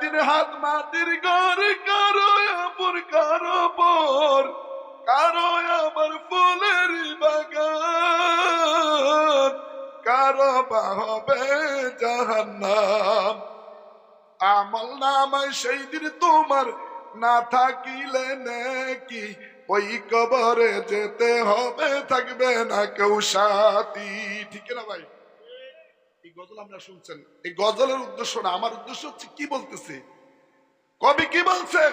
তিন হাত মাটির ঘর, কারও আপন কারও পর কারও আমার ফুলের বাগান, কারও বা হবে জাহান্নাম। আমল নামায় সেই দিন তোমার না থাকিলে নাকি, ওই কবরে যেতে হবে, থাকবে না কেউ সাথী। ঠিক না ভাই? এই গজল আমরা শুনছেন। এই গজলের উদ্দেশ্য না আমার উদ্দেশ্য হচ্ছে কি বলতেছে? কবি কি বলছে?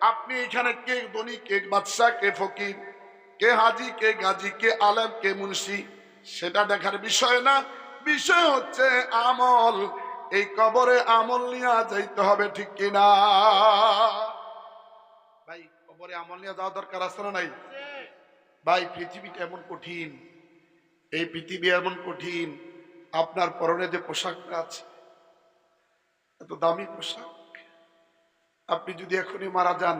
আপনি এখানে কে ধনী কে বাদশাহ কে ফকির কে হাজি কে গাজী কে আলেম কে মুন্সি সেটা দেখার বিষয় না। বিষয় হচ্ছে আমল। এই কবরে আমল নিয়ে যাইতে হবে ঠিক কিনা ভাই কবরে আমল নিয়ে যাওয়া দরকার আছে না নাই? ভাই পৃথিবীটা এমন কঠিন এই পৃথিবী এমন কঠিন আপনার পরনে যে পোশাকটা আছে, এত দামি পোশাক। আপনি যদি এখনই মারা যান,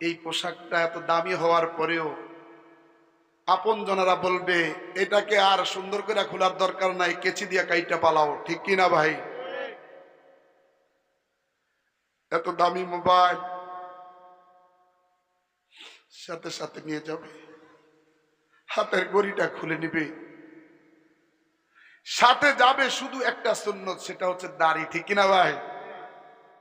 এই পোশাকটা এত দামি হওয়ার পরেও আপন জনেরা বলবে, এটাকে আর সুন্দর করে খোলার দরকার নাই, কেচি দিয়া কাইটা পালাও। ঠিক কি না ভাই? এত দামি মোবাইল সাথে সাথে নিয়ে যাবে। হাতের গড়িটা খুলে নিবে। সাথে যাবে শুধু একটা সুন্নত সেটা হচ্ছে দাড়ি ঠিক কিনা ভাই?